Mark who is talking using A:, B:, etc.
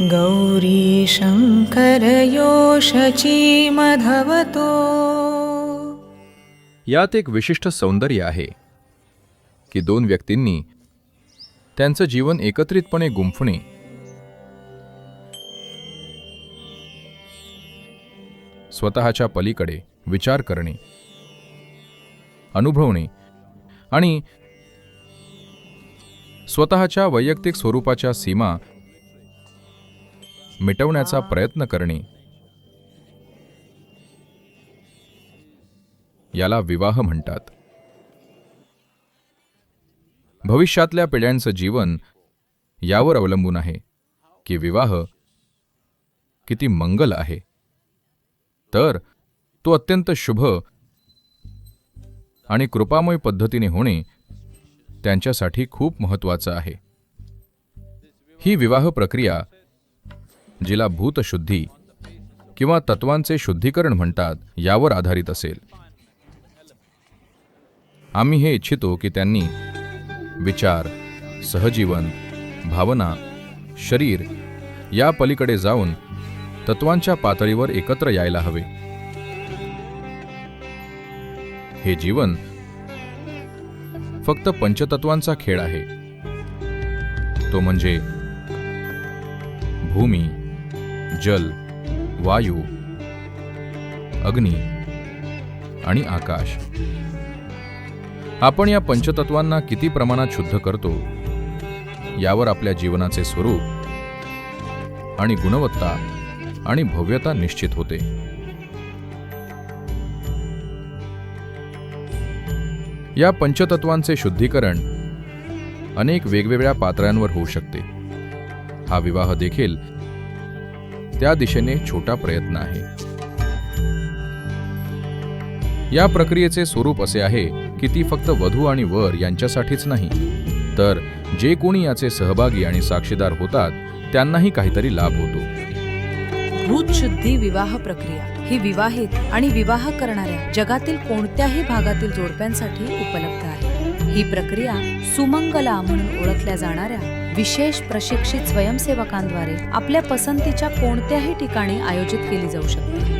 A: गौरी शङ्करयोषची मधवतो।
B: यात एक विशिष्ट सौंदर्य आहे की दोन व्यक्तींनी त्यांचं जीवन एकत्रितपणे गुंफणे. स्वतःच्या पलीकडे विचार करणे अनुभवणे आणि स्वतःच्या वैयक्तिक स्वरूपाच्या सीमा मिटवण्याचा प्रयत्न करणे. याला विवाह म्हणतात. भविष्यातल्या पिढ्यांचं जीवन यावर अवलंबून आहे की विवाह किती मंगल आहे. तर तो अत्यंत शुभ आणि कृपामय पद्धतीने होणे त्यांच्यासाठी खूप महत्वाचं आहे. ही विवाह प्रक्रिया जिला भूतशुद्धी किंवा तत्वांचे शुद्धीकरण म्हणतात यावर आधारित असेल. आम्ही हे इच्छितो की त्यांनी विचार सहजीवन भावना शरीर या पलीकडे जाऊन तत्वांच्या पातळीवर एकत्र यायला हवे. हे जीवन फक्त पंचतत्वांचा खेळ आहे. तो म्हणजे भूमी. जल वायू अग्नी आणि आकाश. आपण या पंचतत्वांना किती प्रमाणात शुद्ध करतो यावर आपल्या जीवनाचे स्वरूप आणि गुणवत्ता आणि भव्यता निश्चित होते. या पंचतत्वांचे शुद्धीकरण अनेक वेगवेगळ्या पातळ्यांवर होऊ शकते. हा विवाह देखील त्या दिशेने छोटा प्रयत्न आहे. या प्रक्रियेचे स्वरूप असे आहे की ती फक्त वधू आणि वर यांच्यासाठीच नाही. तर जे कोणी याचे सहभागी आणि साक्षीदार होतात त्यांनाही काहीतरी लाभ होतो.
C: भूतशुद्धी विवाह प्रक्रिया ही विवाहित आणि विवाह करणाऱ्या जगातील कोणत्याही भागातील जोडप्यांसाठी उपलब्ध आहे. ही प्रक्रिया सुमंगला म्हणून ओळखल्या जाणाऱ्या विशेष प्रशिक्षित स्वयंसेवकांद्वारे आपल्या पसंतीच्या कोणत्याही ठिकाणी आयोजित केली जाऊ शकते.